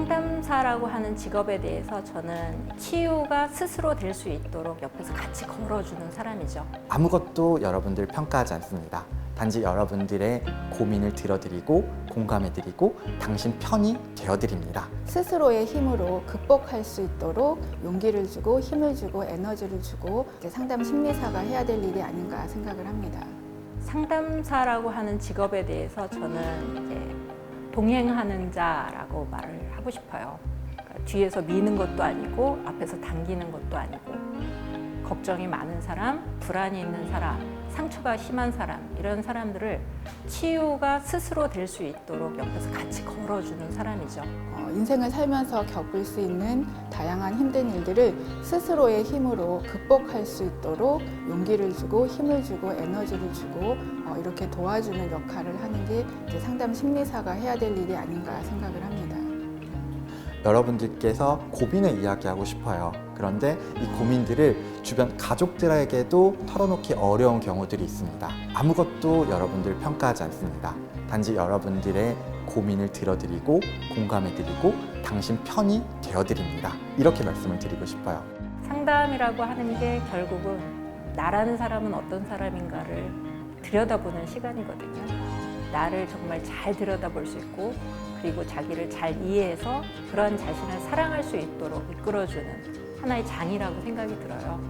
상담사라고 하는 직업에 대해서 저는 치유가 스스로 될 수 있도록 옆에서 같이 걸어주는 사람이죠. 아무것도 여러분들 평가하지 않습니다. 단지 여러분들의 고민을 들어드리고 공감해드리고 당신 편이 되어드립니다. 스스로의 힘으로 극복할 수 있도록 용기를 주고 힘을 주고 에너지를 주고 이제 상담 심리사가 해야 될 일이 아닌가 생각을 합니다. 상담사라고 하는 직업에 대해서 저는 이제 동행하는 자라고 말을 하고 싶어요. 그러니까 뒤에서 미는 것도 아니고 앞에서 당기는 것도 아니고 걱정이 많은 사람, 불안이 있는 사람, 상처가 심한 사람 이런 사람들을 치유가 스스로 될 수 있도록 옆에서 같이 걸어주는 사람이죠. 어, 인생을 살면서 겪을 수 있는 다양한 힘든 일들을 스스로의 힘으로 극복할 수 있도록 용기를 주고 힘을 주고 에너지를 주고 어, 이렇게 도와주는 역할을 하는 게 이제 상담 심리사가 해야 될 일이 아닌가 생각을 합니다. 여러분들께서 고민을 이야기하고 싶어요. 그런데 이 고민들을 주변 가족들에게도 털어놓기 어려운 경우들이 있습니다. 아무것도 여러분들 평가하지 않습니다. 단지 여러분들의 고민을 들어드리고 공감해드리고 당신 편이 되어드립니다. 이렇게 말씀을 드리고 싶어요. 상담이라고 하는 게 결국은 나라는 사람은 어떤 사람인가를 들여다보는 시간이거든요. 나를 정말 잘 들여다볼 수 있고 그리고 자기를 잘 이해해서 그런 자신을 사랑할 수 있도록 이끌어주는 하나의 장이라고 생각이 들어요.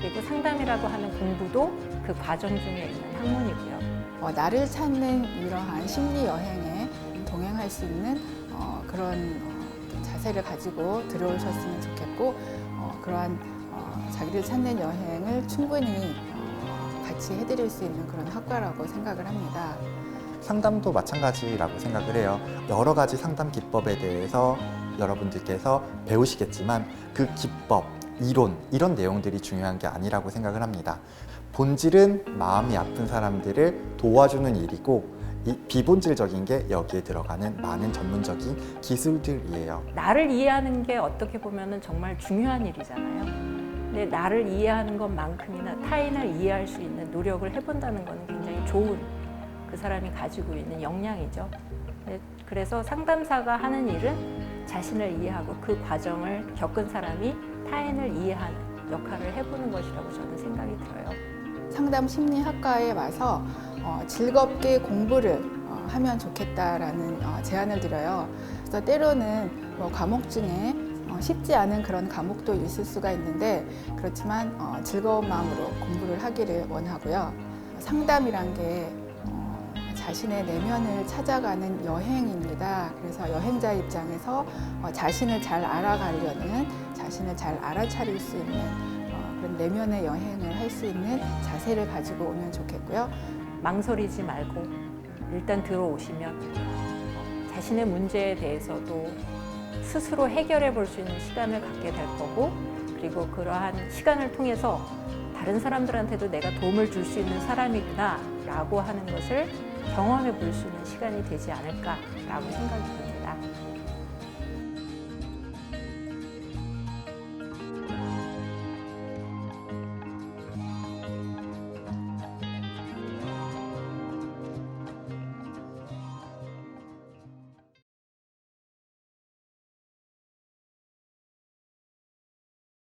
그리고 상담이라고 하는 공부도 그 과정 중에 있는 학문이고요. 어, 나를 찾는 이러한 심리 여행에 동행할 수 있는 어, 그런 어, 자세를 가지고 들어오셨으면 좋겠고 어, 그러한 어, 자기를 찾는 여행을 충분히 어, 같이 해드릴 수 있는 그런 학과라고 생각을 합니다. 상담도 마찬가지라고 생각을 해요. 여러 가지 상담 기법에 대해서 여러분들께서 배우시겠지만 그 기법, 이론, 이런 내용들이 중요한 게 아니라고 생각을 합니다. 본질은 마음이 아픈 사람들을 도와주는 일이고 이 비본질적인 게 여기에 들어가는 많은 전문적인 기술들이에요. 나를 이해하는 게 어떻게 보면 정말 중요한 일이잖아요. 근데 나를 이해하는 것만큼이나 타인을 이해할 수 있는 노력을 해본다는 것은 굉장히 좋은 그 사람이 가지고 있는 역량이죠. 네, 그래서 상담사가 하는 일은 자신을 이해하고 그 과정을 겪은 사람이 타인을 이해하는 역할을 해보는 것이라고 저는 생각이 들어요. 상담 심리학과에 와서 어, 즐겁게 공부를 어, 하면 좋겠다라는 어, 제안을 드려요. 그래서 때로는 뭐 과목 중에 어, 쉽지 않은 그런 과목도 있을 수가 있는데 그렇지만 어, 즐거운 마음으로 공부를 하기를 원하고요. 상담이란 게 어, 자신의 내면을 찾아가는 여행입니다. 그래서 여행자 입장에서 어, 자신을 잘 알아가려는 자신을 잘 알아차릴 수 있는 어, 그런 내면의 여행을 할 수 있는 자세를 가지고 오면 좋겠고요. 망설이지 말고 일단 들어오시면 자신의 문제에 대해서도 스스로 해결해 볼 수 있는 시간을 갖게 될 거고 그리고 그러한 시간을 통해서 다른 사람들한테도 내가 도움을 줄 수 있는 사람이구나 라고 하는 것을 경험해 볼 수 있는 시간이 되지 않을까라고 생각이 듭니다.